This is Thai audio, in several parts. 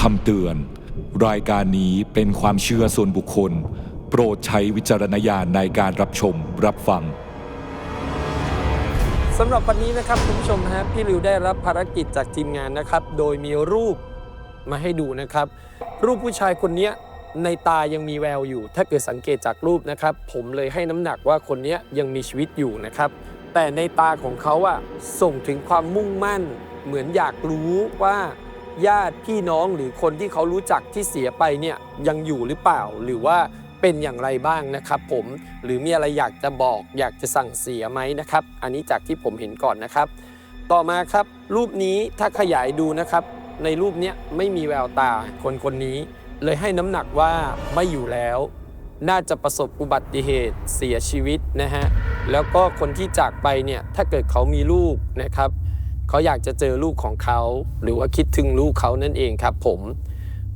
คำเตือน รายการนี้เป็นความเชื่อส่วนบุคคล โปรดใช้วิจารณญาณในการรับชมรับฟัง สำหรับวันนี้นะครับคุณผู้ชมฮะพี่ริวได้รับภารกิจจากทีมงานนะครับ โดยมีรูปมาให้ดูนะครับ รูปผู้ชายคนเนี้ยในตายังมีแววอยู่ ถ้าเกิดสังเกตจากรูปนะครับ ผมเลยให้น้ำหนักว่าคนเนี้ยยังมีชีวิตอยู่นะครับ แต่ในตาของเขาอะส่งถึงความมุ่งมั่น เหมือนอยากรู้ว่า ญาติพี่น้องหรือคนที่เขารู้จักที่เสียไปเนี่ยยังอยู่หรือเปล่า หรือว่าเป็นอย่างไรบ้างนะครับผมหรือมีอะไรอยากจะบอก อยากจะสั่งเสียไหมนะครับ อันนี้จากที่ผมเห็นก่อนนะครับ ต่อมาครับ รูปนี้ถ้าขยายดูนะครับ ในรูปเนี้ยไม่มีแววตาคนคนนี้ เลยให้น้ำหนักว่าไม่อยู่แล้ว น่าจะประสบอุบัติเหตุเสียชีวิตนะฮะแล้วก็คนที่จากไปเนี่ยถ้าเกิดเขามีลูกนะครับ เขาอยากจะเจอลูกของเขา หรือว่าคิดถึงลูกเขานั่นเองครับผม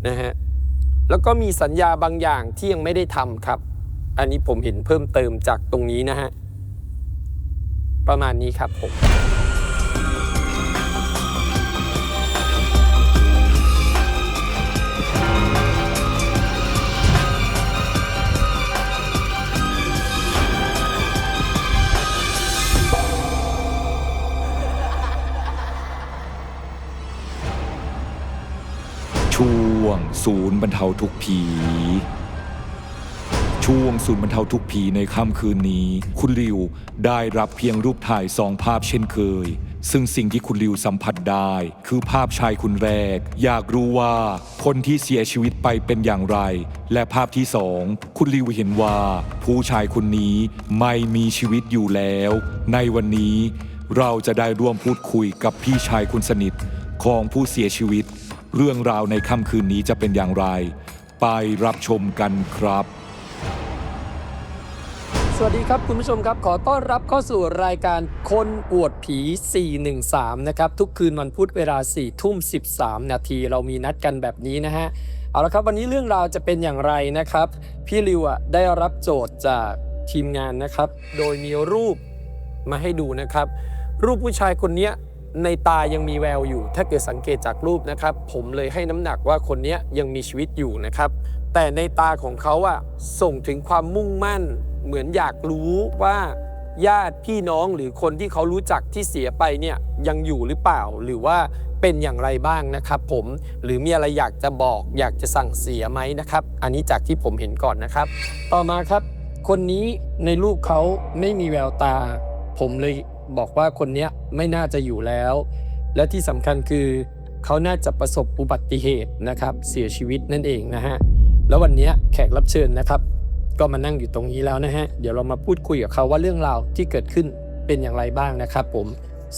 นะฮะแล้วก็มีสัญญาบางอย่างที่ยังไม่ได้ทำครับ อันนี้ผมเห็นเพิ่มเติมจากตรงนี้นะฮะ ประมาณนี้ครับผม งศูนย์บรรเทาทุกข์ผี ช่วงศูนย์บรรเทาทุกข์ผีในค่ำคืนนี้ คุณริวได้รับเพียงรูปถ่ายสองภาพเช่นเคย ซึ่งสิ่งที่คุณริวสัมผัสได้ คือภาพชายคนแรก อยากรู้ว่าคนที่เสียชีวิตไปเป็นอย่างไร และภาพที่สองคุณริวเห็นว่า ผู้ชายคนนี้ไม่มีชีวิตอยู่แล้ว ในวันนี้เราจะได้ร่วมพูดคุยกับพี่ชายคนสนิทของผู้เสียชีวิต เรื่องราวในค่ำคืนนี้จะเป็นอย่างไร ไปรับชมกันครับ สวัสดีครับคุณผู้ชมครับ ขอต้อนรับเข้าสู่รายการคนอวดผี 413 นะครับ ทุกคืนวันพุธเวลา 4 ทุ่ม 13 นาทีเรามีนัดกันแบบนี้นะฮะ เอาละครับวันนี้เรื่องราวจะเป็นอย่างไรนะครับ พี่ริวอะได้รับโจทย์จากทีมงานนะครับ โดยมีรูปมาให้ดูนะครับ รูปผู้ชายคนเนี้ย ในตายังมีแววอยู่ ถ้าเกิดสังเกตจากรูปนะครับ ผมเลยให้น้ำหนักว่าคนนี้ยังมีชีวิตอยู่นะครับ แต่ในตาของเขาอะส่งถึงความมุ่งมั่น เหมือนอยากรู้ว่าญาติพี่น้องหรือคนที่เขารู้จักที่เสียไปเนี่ยยังอยู่หรือเปล่า หรือว่าเป็นอย่างไรบ้างนะครับ ผมหรือมีอะไรอยากจะบอก อยากจะสั่งเสียไหมนะครับ อันนี้จากที่ผมเห็นก่อนนะครับ ต่อมาครับ คนนี้ในรูปเขาไม่มีแววตา ผมเลย บอกว่าคนเนี้ยไม่น่าจะอยู่แล้ว และที่สำคัญคือเขาน่าจะประสบอุบัติเหตุนะครับเสียชีวิตนั่นเองนะฮะแล้ววันนี้แขกรับเชิญนะครับ ก็มานั่งอยู่ตรงนี้แล้วนะฮะเดี๋ยวเรามาพูดคุยกับเขาว่าเรื่องราวที่เกิดขึ้นเป็นอย่างไรบ้างนะครับ ผม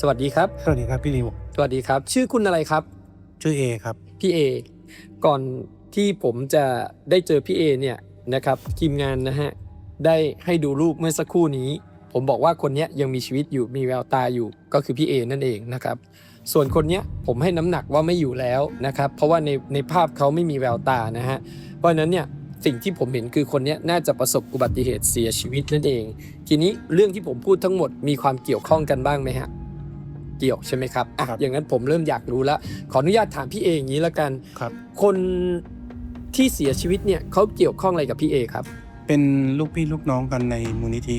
สวัสดีครับ สวัสดีครับพี่ริวสวัสดีครับ ชื่อคุณอะไรครับ ชื่อเอครับพี่เอก่อนที่ผมจะได้เจอพี่เอเนี่ยนะครับทีมงานนะฮะได้ให้ดูรูปเมื่อสักครู่นี้ ผมบอกว่าคนเนี้ยยังมีชีวิตอยู่มีแววตาอยู่ก็คือพี่เอนั่นเองนะครับส่วนคนเนี้ยผมให้น้ำหนักว่าไม่อยู่แล้วนะครับ เพราะว่าในในภาพเขาไม่มีแววตานะฮะเพราะฉะนั้นเนี่ยสิ่งที่ผมเห็นคือคนเนี้ยน่าจะประสบอุบัติเหตุเสียชีวิตนั่นเอง ทีนี้เรื่องที่ผมพูดทั้งหมดมีความเกี่ยวข้องกันบ้างไหมฮะเกี่ยวใช่ไหมครับอะครับอย่างนั้นผมเริ่มอยากรู้แล้วขออนุญาตถามพี่เออย่างนี้แล้วกันครับ คนที่เสียชีวิตเนี่ยเขาเกี่ยวข้องอะไรกับพี่เอครับ เป็นลูกพี่ลูกน้องกันในมูลนิธิ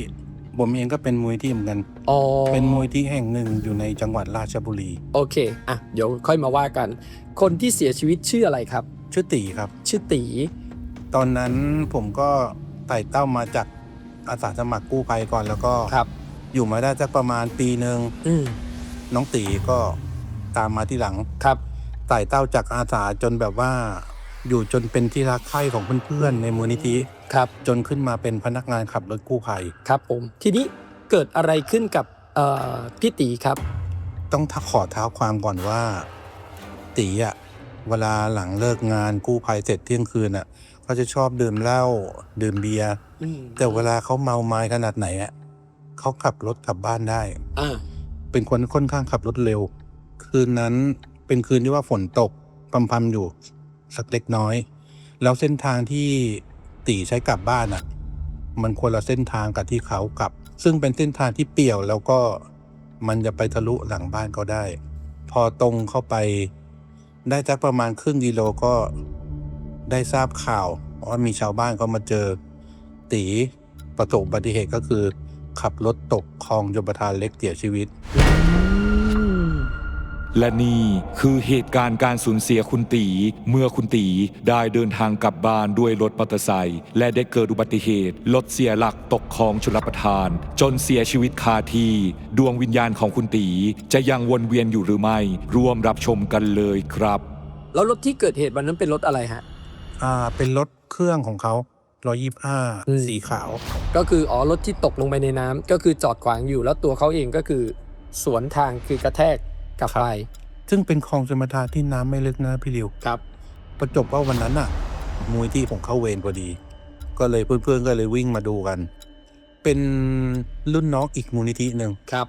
ผมเองก็เป็นมูลนิธิเหมือนกัน อ๋อเป็นมูลนิธิแห่งหนึ่งอยู่ในจังหวัดราชบุรี โอเค อะ เดี๋ยวค่อยมาว่ากัน คนที่เสียชีวิตชื่ออะไรครับ ชื่อตีครับ ชื่อตี ตอนนั้นผมก็ไต่เต้ามาจากอาสาสมัครกู้ภัยก่อนแล้วก็ครับ อยู่มาได้สักประมาณปีหนึ่งอืมน้องตีก็ตามมาที่หลัง ครับ ไต่เต้าจากอาสาจนแบบว่า อยู่จนเป็นที่รักใคร่ของเพื่อนๆในมูลนิธิ ครับจนขึ้นมาเป็นพนักงานขับรถกู้ภัย ครับผม ทีนี้เกิดอะไรขึ้นกับเอ่อพี่ตีครับต้องทักขอเท้าความก่อนว่า ตีอะเวลาหลังเลิกงานกู้ภัยเสร็จเที่ยงคืนอะเขาจะชอบดื่มเหล้าดื่มเบียร์อืมแต่เวลาเขาเมาไม้ขนาดไหนอะเขาขับรถกลับบ้านได้ อ่าเป็นคนค่อนข้างขับรถเร็ว คืนนั้นเป็นคืนที่ว่าฝนตกพรำๆอยู่ สักเล็กน้อย แล้วเส้นทางที่ ตีใช้กลับบ้านอะ มันคนละเส้นทางกับที่เขากลับ ซึ่งเป็นเส้นทางที่เปี่ยวแล้วก็มันจะไปทะลุหลังบ้านก็ได้ พอตรงเข้าไปได้จักประมาณครึ่งกิโลก็ได้ทราบข่าวว่ามีชาวบ้านเขามาเจอ ตีประสบอุบัติเหตุก็คือ ขับรถตกคลองยมประทานเล็กเสียชีวิต และนี่คือเหตุการณ์การสูญเสียคุณตี เมื่อคุณตีได้เดินทางกลับบ้านด้วยรถมอเตอร์ไซค์และได้เกิดอุบัติเหตุรถเสียหลักตกคลองชลประทาน จนเสียชีวิตคาที่ดวงวิญญาณของคุณตีจะยังวนเวียนอยู่หรือไม่ ร่วมรับชมกันเลยครับ แล้วรถที่เกิดเหตุวันนั้นเป็นรถอะไรฮะ อ่า เป็นรถเครื่องของเขาร้อยยี่ห้าอืม สีขาว ก็คืออ๋อรถที่ตกลงไปในน้ำก็คือจอดขวางอยู่แล้วตัวเขาเองก็คือ สวนทางคือกระแทก กลับครับไปซึ่งเป็นคลองชมประทานที่น้ำไม่ลึกนะพี่ริวครับ ประจบว่าวันนั้นน่ะมูลที่ผมเข้าเวรพอดี ก็เลยเพื่อนๆก็เลยวิ่งมาดูกัน เป็นรุ่นน้องอีกมูลนิธิหนึ่งครับ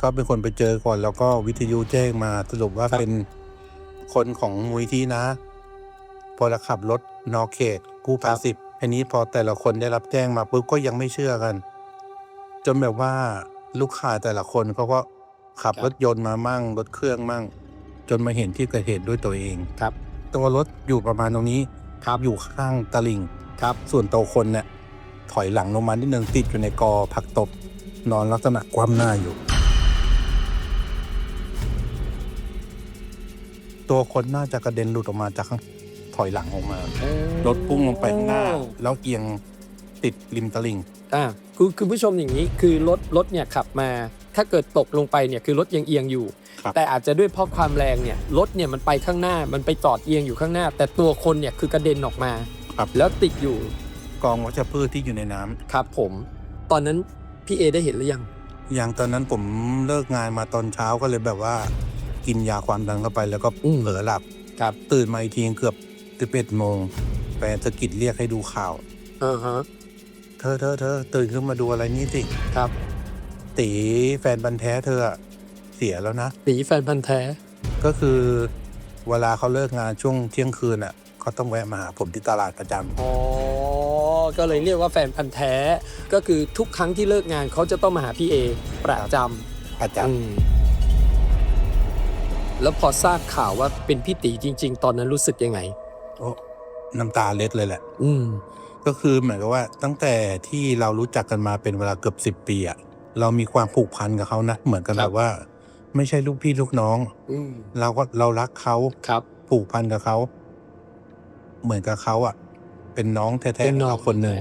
ก็เป็นคนไปเจอก่อน แล้วก็วิทยุแจ้งมาสรุปว่าครับเป็นคนของมูลนิธินะ พอเราขับรถนอกเขตกู้ภัยสิบอันนี้พอแต่ละคนได้รับแจ้งมาปุ๊บก็ยังไม่เชื่อกัน จนแบบว่าลูกค้าแต่ละคนเขาก็ ขับ รถยนต์มามั่ง รถเครื่องมั่ง จนมาเห็นที่เกิดเหตุด้วยตัวเอง ครับ ตัวรถอยู่ประมาณตรงนี้ครับอยู่ข้างตลิ่งครับ ส่วนตัวคนเนี่ยถอยหลังลงมานิดนึงติดอยู่ในกอผักตบ นอนลักษณะคว่ำหน้าอยู่ ตัวคนน่าจะกระเด็นหลุดออกมาจากข้างถอยหลังออกมา รถพุ่งลงไปข้างหน้าแล้วเอียงติดริมตลิ่ง อ่าคือคือผู้ชมอย่างนี้คือรถรถเนี่ยขับมา ถ้าเกิดตกลงไปเนี่ยคือรถยังเอียงอยู่ครับแต่อาจจะด้วยเพราะความแรงเนี่ยรถเนี่ยมันไปข้างหน้ามันไปจอดเอียงอยู่ข้างหน้า แต่ตัวคนเนี่ยคือกระเด็นออกมาครับแล้วติดอยู่กองวัชพืชที่อยู่ในน้ำครับผม ตอนนั้นพี่เอได้เห็นหรือยังอย่างตอนนั้นผมเลิกงานมาตอนเช้าก็เลยแบบว่า กินยาความดันเข้าไปแล้วก็อืมเผลอหลับครับตื่นมาอีกทีเกือบสิบเอ็ดโมงแฟนสะกิดเรียกให้ดูข่าวอ่าฮะเธอเธอเธอตื่นขึ้นมาดูอะไรนี่สิครับ ตีแฟนบันธุ์แท้เธออะเสียแล้วนะตีแฟนพันธ์แท้ ก็คือเวลาเขาเลิกงานช่วงเที่ยงคืนอะเขาต้องแวะมาหาผมที่ตลาดประจำอ๋อ ก็เลยเรียกว่าแฟนพันธ์แท้ ก็คือทุกครั้งที่เลิกงานเขาจะต้องมาหาพี่เอประจำประจอืมแล้วพอทราบข่าวว่าเป็นพี่ตีจริง ๆ ตอนนั้นรู้สึกยังไงำโอ้น้ำตาเล็ดเลยแหละ อืม ก็คือเหมือนกับว่าตั้งแต่ที่เรารู้จักกันมาเป็นเวลาเกือบสิบปีอะ เรามีความผูกพันกับเขานะเหมือนกันครัแบบบ ว่า ไม่ใช่ลูกพี่ลูกน้อง อืมเราก็เรารักเขาครับ ผูกพันกับเขาเหมือนกับเขาอะเป็นน้องแท้ๆเป็นของน้องเราคนหนึ่ง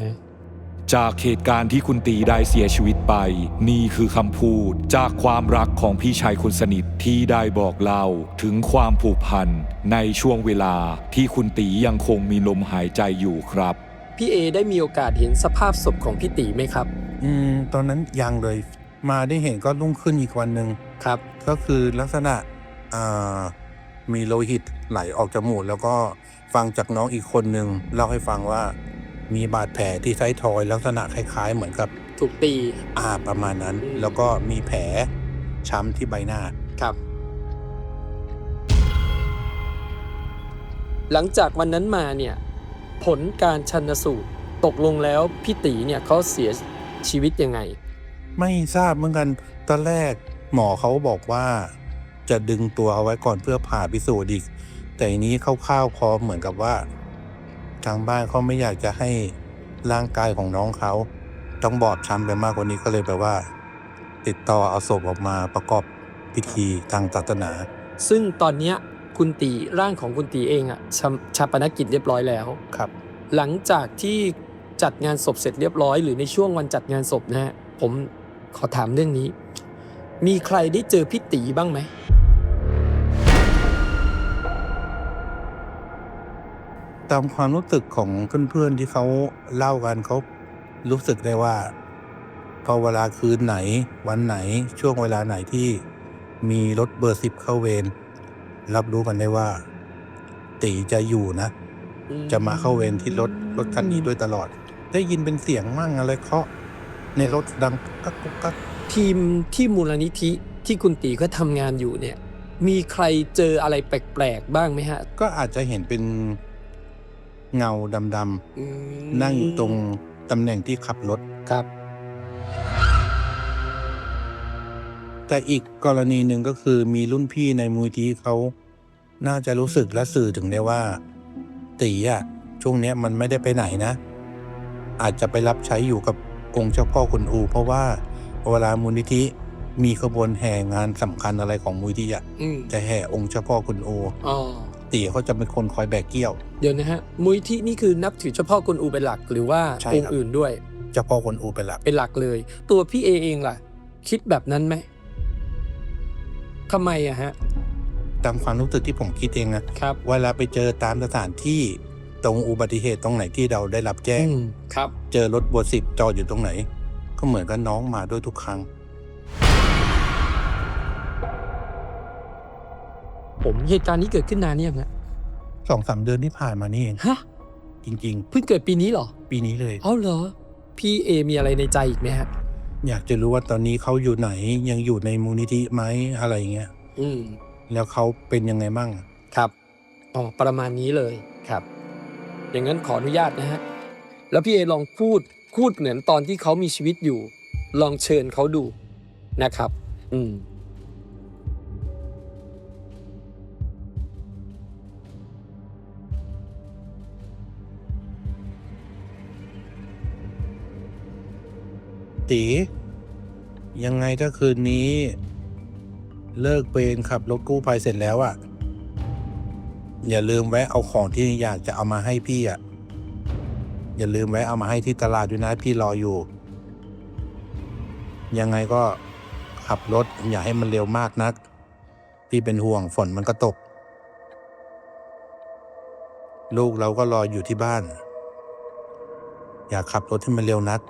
จากเหตุการณ์ที่คุณตีได้เสียชีวิตไป นี่คือคำพูดจากความรักของพี่ชายคนสนิทที่ได้บอกเล่าถึงความผูกพันในช่วงเวลาที่คุณตียังคงมีลมหายใจอยู่ครับ พี่เอได้มีโอกาสเห็นสภาพศพของพี่ตีไหมครับ อืมตอนนั้นยังเลย มาได้เห็นก็รุ่งขึ้นอีกวันหนึ่งครับ ก็คือลักษณะอ่ามีโลหิตไหลออกจมูกแล้วก็ฟังจากน้องอีกคนหนึ่งเล่าให้ฟังว่ามีบาดแผลที่ไทยทอยลักษณะคล้าย ๆ เหมือนกับถูกตีอาประมาณนั้นอืมแล้วก็มีแผลช้ำที่ใบหน้าครับ หลังจากวันนั้นมาเนี่ย ผลการชันสูตรตกลงแล้วพี่ตีเนี่ยเขาเสียชีวิตยังไง ไม่ทราบเหมือนกันตอนแรกหมอเขาบอกว่า จะดึงตัวเอาไว้ก่อนเพื่อผ่าพิสูจน์อีก แต่อันนี้คร่าวๆพอเหมือนกับว่า ทางบ้านเขาไม่อยากจะให้ร่างกายของน้องเขา ต้องบอบช้ำไปมากกว่านี้ก็เลยแบบว่า ติดต่อเอาศพออกมาประกอบพิธีทางศาสนา ซึ่งตอนเนี้ย คุณตีร่างของคุณตีเองอะชำชาปนกิจเรียบร้อยแล้วครับ หลังจากที่จัดงานศพเสร็จเรียบร้อยหรือในช่วงวันจัดงานศพนะฮะผมขอถามเรื่องนี้ มีใครได้เจอพี่ตีบ้างไหมตามความรู้สึกของเพื่อนๆที่เขาเล่ากันเขารู้สึกได้ว่า พอเวลาคืนไหน วันไหนช่วงเวลาไหนที่มีรถเบอร์สิบเข้าเวร รับรู้กันได้ว่า ตีจะอยู่นะ จะมาเข้าเวรที่รถรถคันนี้ด้วยตลอด ได้ยินเป็นเสียงมั่งอะไรเคาะในรถดังกักกุกกักทีมที่มูลนิธิที่คุณตีก็ทำงานอยู่เนี่ย มีใครเจออะไรแปลกๆบ้างไหมฮะ ก็อาจจะเห็นเป็นเงาดำๆนั่งอยู่ตรงตำแหน่งที่ขับรถครับ แต่อีกกรณีหนึ่งก็คือมีรุ่นพี่ในมูลที่เขาน่าจะรู้สึกและสื่อถึงได้ว่า ตีอะช่วงเนี้ยมันไม่ได้ไปไหนนะ อาจจะไปรับใช้อยู่กับองค์เจ้าพ่อคุณอู เพราะว่าเวลามูลนิธิมีขบวนแห่งานสำคัญอะไรของมูลนิธิอะอืมจะแห่องค์เจ้าพ่อคุณอูอ๋อตีเขาจะเป็นคนคอยแบกเกี้ยว เดี๋ยวนะฮะมุยที่นี่คือนับถือเจ้าพ่อกวนอูเป็นหลักหรือว่าใช่องครับค์อื่นด้วย เจ้าพ่อคุณอูเป็นหลัก เป็นหลักเลย ตัวพี่เอเองล่ะ คิดแบบนั้นไหม ทำไมอะฮะ ตามความรู้สึกที่ผมคิดเองนะครับเวลาไปเจอตามสถานที่ตรงอุบัติเหตุตรงไหนที่เราได้รับแจ้งอืมครับ เจอรถบัวสิบจอดอยู่ตรงไหน ก็เหมือนกับน้องมาด้วยทุกครั้ง ผมเหตุการณ์นี้เกิดขึ้นนานเนี่ยงฮะสองสามเดือนที่ผ่านมานี่เอง ฮะจริง เพิ่งเกิดปีนี้เหรอๆ ปีนี้เลย เอาเหรอพี่เอมีอะไรในใจอีกไหมฮะ อยากจะรู้ว่าตอนนี้เขาอยู่ไหนยังอยู่ในมูลนิธิไหมอะไรอย่างเงี้ยอืมแล้วเขาเป็นยังไงบ้างครับอ๋อประมาณนี้เลยครับ อย่างนั้นขออนุญาตนะฮะแล้วพี่เอลองพูดพูดเหมือนตอนที่เขามีชีวิตอยู่ ลองเชิญเขาดูนะครับ อืม ตียังไงถ้าคืนนี้ เลิกเวรขับรถกู้ภัยเสร็จแล้วอะ่ะ อย่าลืมแวะเอาของที่อยากจะเอามาให้พี่อะ่ะ อย่าลืมแวะเอามาให้ที่ตลาดด้วยนะพี่รออยู่ ยังไงก็ขับรถอย่าให้มันเร็วมากนัก พี่เป็นห่วงฝนมันก็ตก ลูกเราก็รออยู่ที่บ้าน อย่าขับรถให้มันเร็วนัก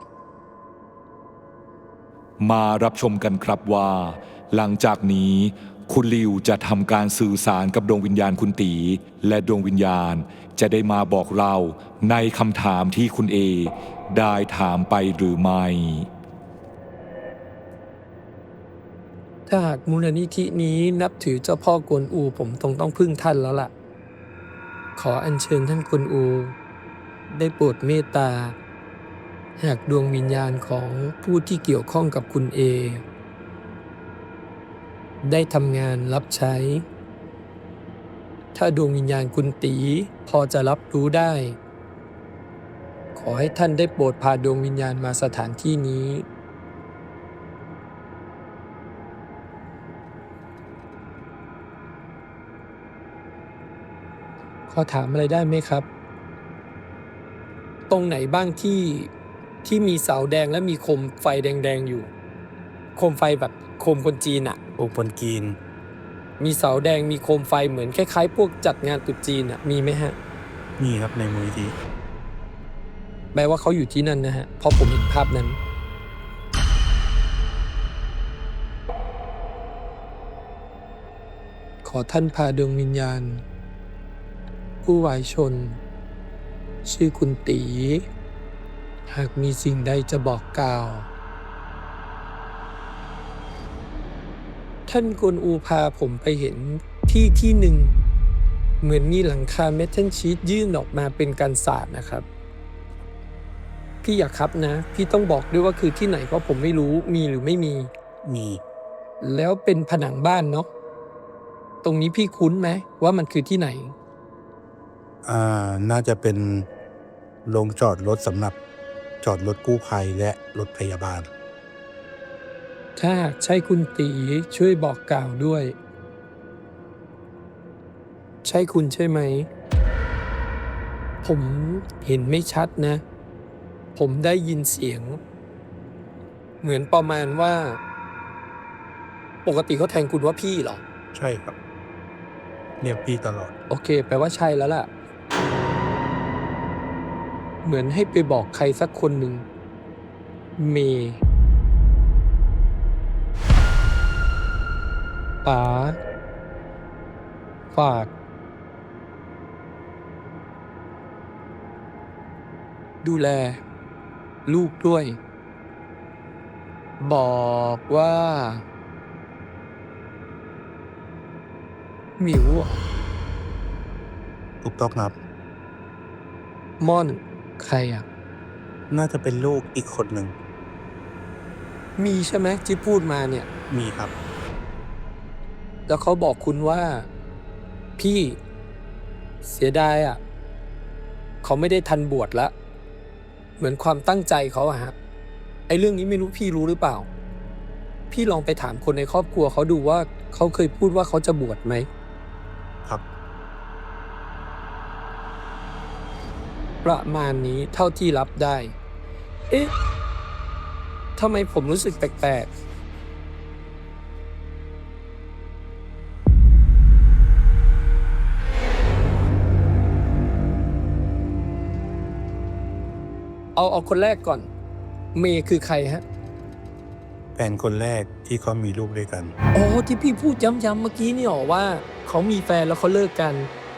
มารับชมกันครับว่า หลังจากนี้คุณลิวจะทำการสื่อสารกับดวงวิญญาณคุณตี และดวงวิญญาณจะได้มาบอกเราในคำถามที่คุณเอ ได้ถามไปหรือไม่ ถ้าหากมูลนิธินี้นับถือเจ้าพ่อกวนอูผมต้องต้องพึ่งท่านแล้วล่ะ ขออัญเชิญท่านกวนอู ได้โปรดเมตตา หากดวงวิญญาณของผู้ที่เกี่ยวข้องกับคุณเอ ได้ทำงานรับใช้ ถ้าดวงวิญญาณคุณตีพอจะรับรู้ได้ ขอให้ท่านได้โปรดพาดวงวิญญาณมาสถานที่นี้ ขอถามอะไรได้ไหมครับ ตรงไหนบ้างที่ ที่มีเสาแดงและมีโคมไฟแดงๆอยู่ โคมไฟแบบโคมคนจีนอะโอปนกีน มีเสาแดงมีโคมไฟเหมือนคล้ายๆ พวกจัดงานตรุษจีนอะมีไหมฮะ นี่ครับในมูลนิธิแปลว่าเขาอยู่ที่นั่นนะฮะ เพราะผมเห็นภาพนั้น ขอท่านพาดวงวิญญาณ ผู้วายชน ชื่อคุณตี หากมีสิ่งใดจะบอกกล่าว ท่านกวนอูพาผมไปเห็นที่ที่หนึ่ง เหมือนมีหลังคาเมทัลชีตยื่นออกมาเป็นการศาสตร์นะครับ พี่อยากครับนะ พี่ต้องบอกด้วยว่าคือที่ไหนเพราะผมไม่รู้มีหรือไม่มี มี แล้วเป็นผนังบ้านเนาะตรงนี้พี่คุ้นไหมว่ามันคือที่ไหน อ่า น่าจะเป็นโรงจอดรถสำหรับ จอดรถกู้ภัยและรถพยาบาล ถ้าหากใช่คุณตีช่วยบอกกล่าวด้วย ใช่คุณใช่ไหม ผมเห็นไม่ชัดนะ ผมได้ยินเสียง เหมือนประมาณว่า ปกติเขาแทงคุณว่าพี่เหรอ ใช่ครับ เรียกพี่ตลอด โอเค แปลว่าใช่แล้วล่ะ เหมือนให้ไปบอกใครสักคนหนึ่ง เมย์ป๋าฝาก ดูแล ลูกด้วย บอกว่า หมิวเหรอถูกต้องครับ ม่อน ใครอะ น่าจะเป็นลูกอีกคนหนึ่ง มีใช่ไหมที่พูดมาเนี่ย มีครับ แล้วเขาบอกคุณว่าพพี่เสียดายอะ เขาไม่ได้ทันบวชละ เหมือนความตั้งใจเขาอะฮะไอ้เรื่องนี้ไม่รู้พี่รู้หรือเปล่า พี่ลองไปถามคนในครอบครัวเขาดูว่าเขาเคยพูดว่าเขาจะบวชไหม ครับ ประมาณนี้เท่าที่รับได้ เอ๊ะทำไมผมรู้สึกแปลกๆ เอาเอาคนแรกก่อน เมย์คือใครฮะ แฟนคนแรกที่เขามีลูกด้วยกัน อ๋อที่พี่พูดย้ำๆเมื่อกี้นี่หรอว่า เขามีแฟนแล้วเขาเลิกกัน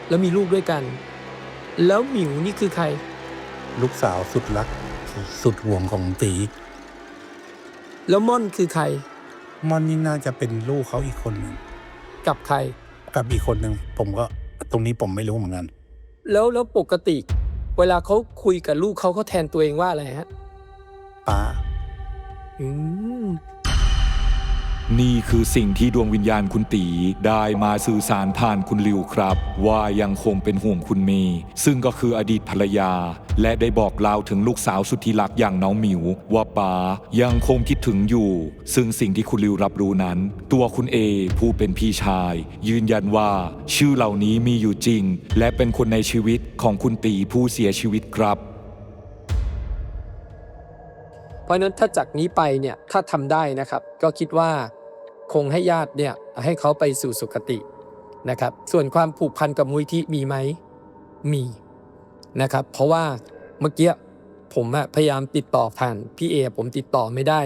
แล้วมีลูกด้วยกัน แล้วหมิวนี่คือใคร ลูกสาวสุดรัก สุดห่วงของตีแล้วม่อนคือใคร มอนนี่น่าจะเป็นลูกเขาอีกคนหนึ่งกับใคร กับอีกคนหนึ่งผมก็ตรงนี้ผมไม่รู้เหมือนกัน แล้วแล้วปกติ เวลาเขาคุยกับลูกเขาเขาแทนตัวเองว่าอะไรฮะป้า อืม นี่คือสิ่งที่ดวงวิญญาณคุณตีได้มาสื่อสารผ่านคุณลิวครับ ว่ายังคงเป็นห่วงคุณเมย์ซึ่งก็คืออดีตภรรยา และได้บอกเล่าถึงลูกสาวสุดที่รักอย่างน้องหมิว ว่าป๋ายังคงคิดถึงอยู่ ซึ่งสิ่งที่คุณลิวรับรู้นั้น ตัวคุณเอผู้เป็นพี่ชาย ยืนยันว่า ชื่อเหล่านี้มีอยู่จริง และเป็นคนในชีวิตของคุณตีผู้เสียชีวิตครับ เพราะนั้นถ้าจากนี้ไปเนี่ยถ้าทำได้นะครับ ก็คิดว่าคงให้ญาติเนี่ยให้เขาไปสู่สุคตินะครับ ส่วนความผูกพันกับมูลที่มีไหมมีนะครับ เพราะว่าเมื่อกี้ผมพยายามติดต่อผ่านพี่เอผมติดต่อไม่ได้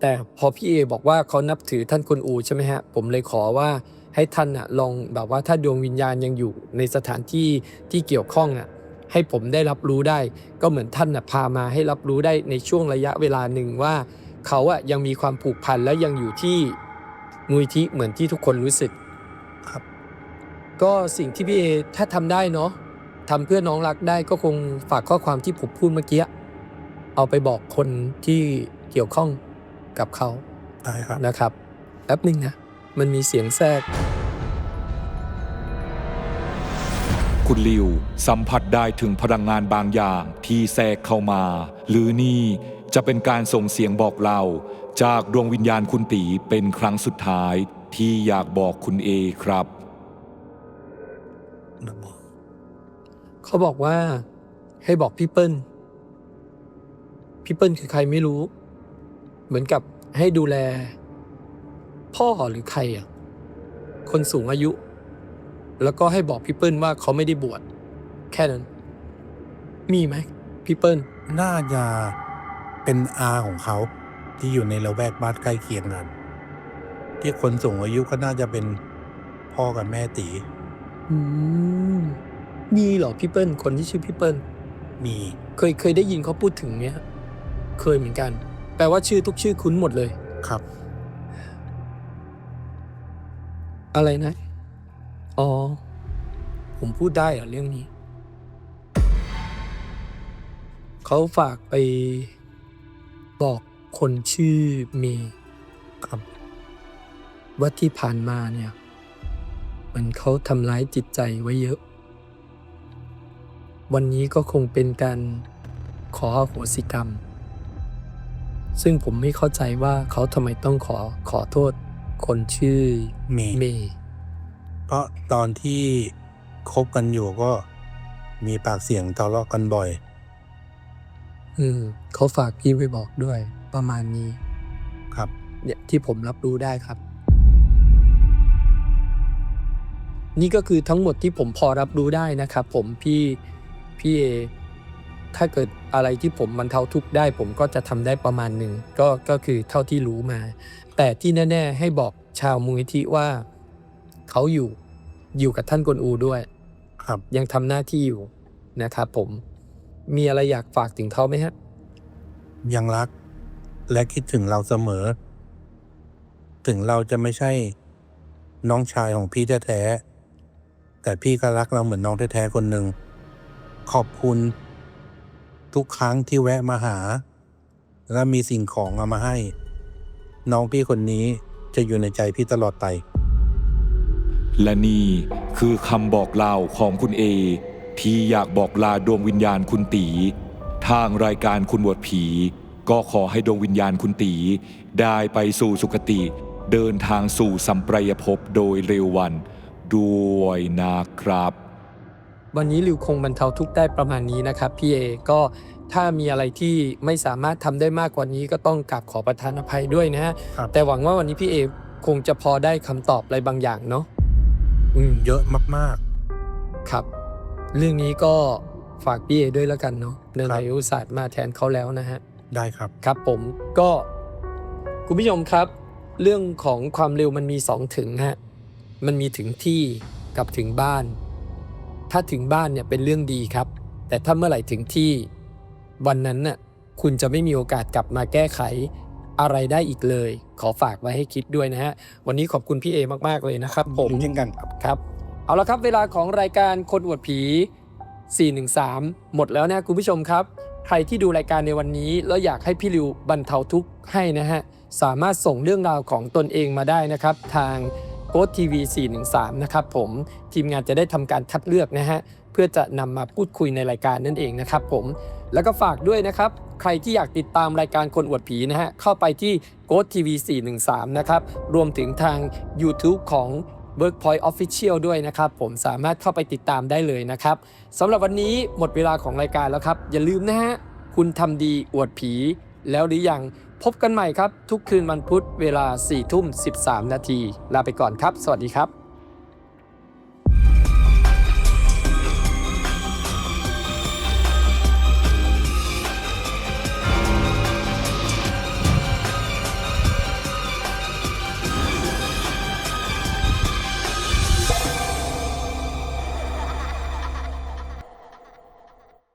แต่พอพี่เอบอกว่าเขานับถือท่านคนอูใช่ไหมฮะผมเลยขอว่าให้ท่านอะลองแบบว่าถ้าดวงวิญญาณยังอยู่ในสถานที่ที่เกี่ยวข้องอะ ให้ผมได้รับรู้ได้ ก็เหมือนท่านน่ะพามาให้รับรู้ได้ในช่วงระยะเวลาหนึ่งว่า เขาอะยังมีความผูกพันและยังอยู่ที่มูลที่เหมือนที่ทุกคนรู้สึกครับ ก็สิ่งที่พี่เอถ้าทำได้เนาะทำเพื่อน้องรักได้ก็คงฝากข้อความที่ผมพูดเมื่อกี้เอาไปบอกคนที่เกี่ยวข้องกับเขาได้ครับนะครับแป๊บหนึ่งนะมันมีเสียงแทรก คุณลิว สัมผัสได้ถึงพลังงานบางอย่างที่แทรกเข้ามา หรือนี่จะเป็นการส่งเสียงบอกเรา จากดวงวิญญาณคุณตีเป็นครั้งสุดท้ายที่อยากบอกคุณเอครับ เขาบอกว่าให้บอกพี่เปิ้ลพี่เปิ้ลคือใครไม่รู้ เหมือนกับให้ดูแล พ่อหรือใครอะ คนสูงอายุ แล้วก็ให้บอกพี่เปิ้ลว่าเขาไม่ได้บวชแค่นั้น มีไหมพี่เปิ้ลน่าจะเป็นอาของเขาที่อยู่ในละแวกบ้านใกล้เคียงกันที่คนสูงอายุก็น่าจะเป็นพ่อกับแม่ตีอืมมีเหรอพี่เปิ้ลคนที่ชื่อพี่เปิ้ลมีเคยเคยได้ยินเขาพูดถึงเนี้ย เคยเหมือนกัน แปลว่าชื่อทุกชื่อคุ้นหมดเลยครับ อะไรนะ อ๋อ ผมพูดได้เหรอเรื่องนี้ เขาฝากไปบอกคนชื่อเมย์ครับว่าที่ผ่านมาเนี่ยเหมันเขาทำร้ายจิตใจไว้เยอะ วันนี้ก็คงเป็นการขออโหสิกรรม ซึ่งผมไม่เข้าใจว่าเขาทำไมต้องขอขอโทษคนชื่อมีเมย์ เพราะตอนที่คบกันอยู่ก็มีปากเสียงทะเลาะกันบ่อย อืมเขาฝากพี่ไปบอกด้วย ประมาณนี้ ครับ เนี่ยที่ผมรับรู้ได้ครับ นี่ก็คือทั้งหมดที่ผมพอรับรู้ได้นะครับผมพี่พี่เอถ้าเกิดอะไรที่ผมบรรเทาทุกข์ได้ ผมก็จะทำได้ประมาณหนึ่งก็ก็คือเท่าที่รู้มา แต่ที่แน่ ๆ ให้บอกชาวมูลนิธิว่า เขาอยู่อยู่กับท่านกวนอูด้วย ครับ ยังทำหน้าที่อยู่นะครับผม มีอะไรอยากฝากถึงเขาไหมฮะ ยังรัก และคิดถึงเราเสมอ ถึงเราจะไม่ใช่ น้องชายของพี่แท้ๆแต่พี่ก็รักเราเหมือนน้องแท้ๆคนหนึ่ง ขอบคุณ ทุกครั้งที่แวะมาหา และมีสิ่งของเอามาให้ น้องพี่คนนี้จะอยู่ในใจพี่ตลอดไป และนี่คือคำบอกเล่าของคุณเอ ที่อยากบอกลาดวงวิญญาณคุณตี ทางรายการคุณบวชผี ก็ขอให้ดวงวิญญาณคุณตี ได้ไปสู่สุคติ เดินทางสู่สัมปรายภพโดยเร็ววัน ด้วยนะครับ วันนี้ริวคงบรรเทาทุกข์ได้ประมาณนี้นะครับพี่เอก็ถ้ามีอะไรที่ไม่สามารถทำได้มากกว่านี้ก็ต้องกราบขอประทานอภัยด้วยนะฮะครับ แต่หวังว่าวันนี้พี่เอคงจะพอได้คำตอบอะไรบางอย่างเนาะ อืมเยอะมากครับ เรื่องนี้ก็ฝากพี่เอด้วยแล้วกันเนาะเนื่องครับในอุตสาห์มาแทนเขาแล้วนะฮะๆได้ครับ ครับผมก็คุณผู้ชมครับ เรื่องของความเร็วมันมีสองถึงฮะ มันมีถึงที่กับถึงบ้าน ถ้าถึงบ้านเนี่ยเป็นเรื่องดีครับ แต่ถ้าเมื่อไหร่ถึงที่ วันนั้นน่ะคุณจะไม่มีโอกาสกลับมาแก้ไข อะไรได้อีกเลย ขอฝากไว้ให้คิดด้วยนะฮะ วันนี้ขอบคุณพี่เอมาก ๆ เลยนะครับผมเช่นกันครับครับ เอาละครับเวลาของรายการคนอวดผี 413 หมดแล้วนะคุณผู้ชมครับ ใครที่ดูรายการในวันนี้ แล้วอยากให้พี่ริวบรรเทาทุกข์ให้นะฮะ สามารถส่งเรื่องราวของตนเองมาได้นะครับ ทางโก t ทีวี413 นะครับผมทีมงานจะได้ทำการคัดเลือกนะฮะเพื่อจะนำมาพูดคุยในรายการนั่นเองนะครับผม แล้วก็ฝากด้วยนะครับ ใครที่อยากติดตามรายการคนอวดผีนะฮะ เข้าไปที่ g o TV 413นะครับ รวมถึงทาง YouTube ของ Workpoint Official ด้วยนะครับ ผมสามารถเข้าไปติดตามได้เลยนะครับสำหรับวันนี้หมดเวลาของรายการแล้วครับ อย่าลืมนะฮะ คุณทำดีอวดผี แล้วหรือยังพบกันใหม่ครับ ทุกคืนวันพุธเวลา4ทุ่ม13 นาทีลาไปก่อนครับ สวัสดีครับ